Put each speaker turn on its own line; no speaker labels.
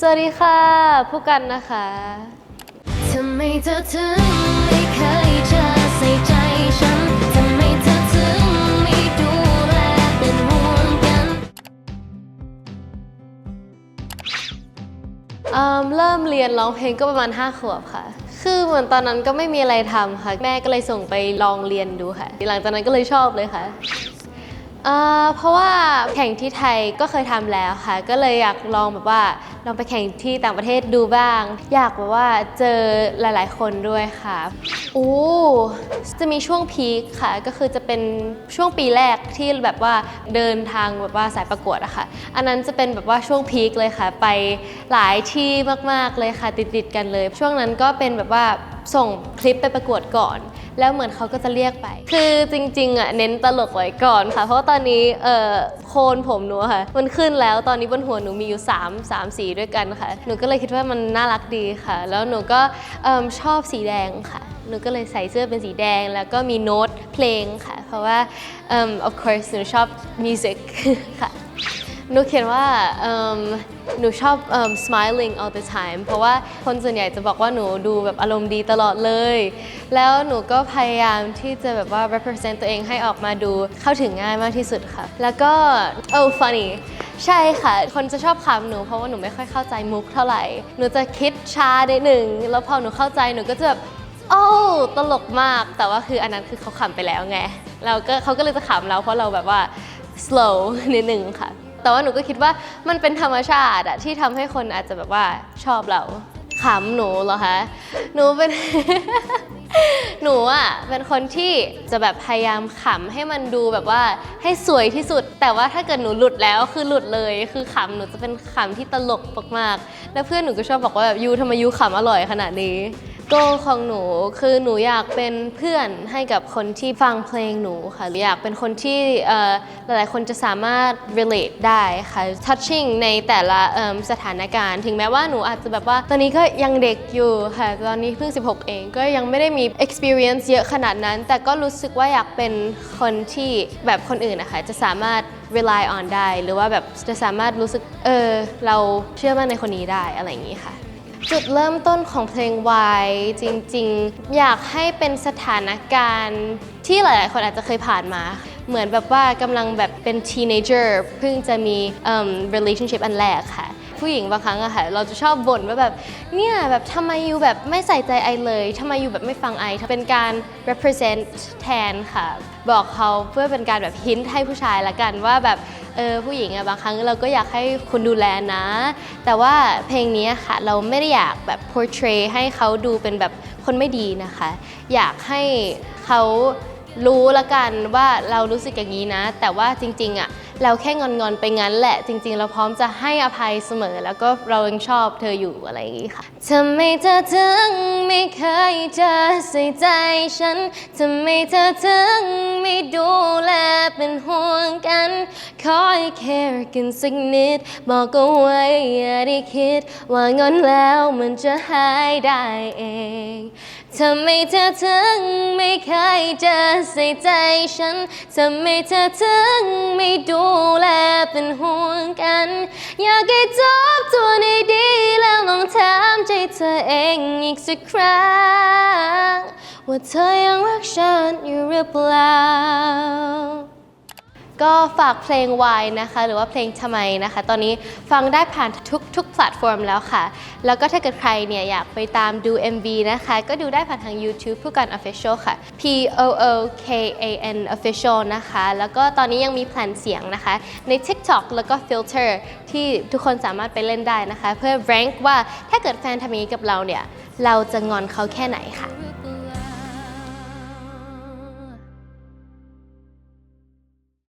สวัสดีค่ะผู้กันนะคะ
ทำไมเธอถึงไม่เคยจะใส่ใจฉันทำไมเธอถึงไม่ดูแลเป็นห่วงกัน
เอิ่มเริ่มเรียนร้องเพลงก็ประมาณ 5 ขวบค่ะ คือเหมือนตอนนั้นก็ไม่มีอะไรทำค่ะ แม่ก็เลยส่งไปลองเรียนดูค่ะ หลังจากนั้นก็เลยชอบเลยค่ะเอ่อเพราะว่าแข่งที่ไทยก็เคยทำแล้วค่ะ ก็เลยอยากลองแบบว่า ลองไปแข่งที่ต่างประเทศดูบ้าง อยากแบบว่าเจอหลาย ๆ คนด้วยค่ะโอ้จะมีช่วงพีคค่ะ ก็คือจะเป็นช่วงปีแรกที่แบบว่าเดินทางแบบว่าสายประกวดอะค่ะ อันนั้นจะเป็นแบบว่าช่วงพีคเลยค่ะ ไปหลายที่มาก ๆ เลยค่ะติด ๆ กันเลย ช่วงนั้นก็เป็นแบบว่า ส่งคลิปไปประกวดก่อน แล้วเหมือนเขาก็จะเรียกไป คือจริงๆอะเน้นตลกไว้ก่อนค่ะ เพราะว่าตอนนี้เอ่อโคนผมหนูค่ะ มันขึ้นแล้วตอนนี้บนหัวหนูมีอยู่3 3สีด้วยกันค่ะ หนูก็เลยคิดว่ามันน่ารักดีค่ะ แล้วหนูก็เอิ่มชอบสีแดงค่ะ หนูก็เลยใส่เสื้อเป็นสีแดง แล้วก็มีโน้ตเพลงค่ะ เพราะว่าเอิ่ม of course หนูชอบ music ค่ะ หนูเขียนว่าเอิ่มหนูชอบเอิ่ม smiling all the time เพราะว่าคนส่วนใหญ่จะบอกว่าหนูดูแบบอารมณ์ดีตลอดเลย แล้วหนูก็พยายามที่จะแบบว่า represent ตัวเองให้ออกมาดูเข้าถึงง่ายมากที่สุดค่ะ แล้วก็ oh funny ใช่ค่ะ คนจะชอบขำหนูเพราะว่าหนูไม่ค่อยเข้าใจมุกเท่าไหร่ หนูจะคิดช้าได้หนึ่งแล้วพอหนูเข้าใจหนูก็จะแบบโอ้ตลกมาก แต่ว่าคืออันนั้นคือเขาขำไปแล้วไง เราก็เขาก็เลยจะขำเราเพราะเราแบบว่า slow นิดนึงค่ะ แต่ว่าหนูก็คิดว่ามันเป็นธรรมชาติอะที่ทำให้คนอาจจะแบบว่าชอบเราขำหนูเหรอคะ หนูเป็น หนูอะเป็นคนที่จะแบบพยายามขำให้มันดูแบบว่าให้สวยที่สุด แต่ว่าถ้าเกิดหนูหลุดแล้วคือหลุดเลย คือขำหนูจะเป็นขำที่ตลกมากๆ แล้วเพื่อนหนูก็ชอบบอกว่าแบบยูทำไมยูขำอร่อยขนาดนี้ โกของหนูคือหนูอยากเป็นเพื่อนให้กับคนที่ฟังเพลงหนูค่ะหรืออยากเป็นคนที่หลายๆคนจะสามารถ relate ได้ค่ะ touching ในแต่ละสถานการณ์ ถึงแม้ว่าหนูอาจจะแบบว่า ตอนนี้ก็ยังเด็กอยู่ค่ะ ตอนนี้เพิ่ง 16 เองก็ยังไม่ได้มี experience เยอะขนาดนั้น แต่ก็รู้สึกว่าอยากเป็นคนที่แบบคนอื่นนะคะจะสามารถ rely on ได้ หรือว่าแบบจะสามารถรู้สึกเออเราเชื่อมั่นในคนนี้ได้อะไรอย่างนี้ค่ะ จุดเริ่มต้นของเพลงวายจริงๆ อยากให้เป็นสถานการณ์ที่หลายๆ คนอาจจะเคยผ่านมา เหมือนแบบว่ากำลังแบบเป็น teenager เพิ่งจะมี relationship อันแรกค่ะ ผู้หญิงบางครั้งอะค่ะ เราจะชอบบ่นว่าแบบเนี่ยแบบทำไมอยู่แบบไม่ใส่ใจไอเลยทำไมอยู่แบบไม่ฟังไอเป็นการ represent แทนค่ะ บอกเขาเพื่อเป็นการแบบ hint ให้ผู้ชายละกันว่าแบบ เออผู้หญิงอะบางครั้งเราก็อยากให้คุณดูแลนะ แต่ว่าเพลงนี้ค่ะเราไม่ได้อยากแบบ portray ให้เขาดูเป็นแบบคนไม่ดีนะคะ อยากให้เขารู้ละกันว่าเรารู้สึกอย่างนี้นะ แต่ว่าจริงๆอะ เราแค่งอนๆไปงั้นแหละ จริง ๆ เราพร้อมจะให้อภัยเสมอ แล้วก็เรายังชอบเธออยู่อะไรอย่างนี้ค่ะ
ทำไมเธอถึงไม่เคยจะใส่ใจฉันทำไมเธอถึงไม่ดูแลเป็นห่วงกันคอยแคร์กันสักนิด บอกเอาไว้อย่าได้คิด ว่างอนแล้วมันจะหายได้เอง ทำไมเธอถึงไม่เคยจะใส่ใจฉัน ทำไมเธอถึงไม่ดูแลเป็นห่วงกัน อยากให้ทบทวนให้ดีแล้วลองถามใจเธอเองอีกสักครั้ง ว่าเธอยังรักฉันอยู่หรือเปล่า
ก็ฝากเพลงวายนะคะ หรือว่าเพลงทำไมนะคะ ตอนนี้ฟังได้ผ่านทุกทุกแพลตฟอร์มแล้วค่ะ แล้วก็ถ้าเกิดใครเนี่ยอยากไปตามดู MV นะคะ ก็ดูได้ผ่านทาง YouTube ผู้กัน Official ค่ะ P O O K A N Official นะคะ แล้วก็ตอนนี้ยังมีแผนเสียงนะคะ ใน TikTok แล้วก็ Filter ที่ทุกคนสามารถไปเล่นได้นะคะ เพื่อ rank ว่าถ้าเกิดแฟนทำอย่างนี้กับเราเนี่ย เราจะงอนเขาแค่ไหนค่ะ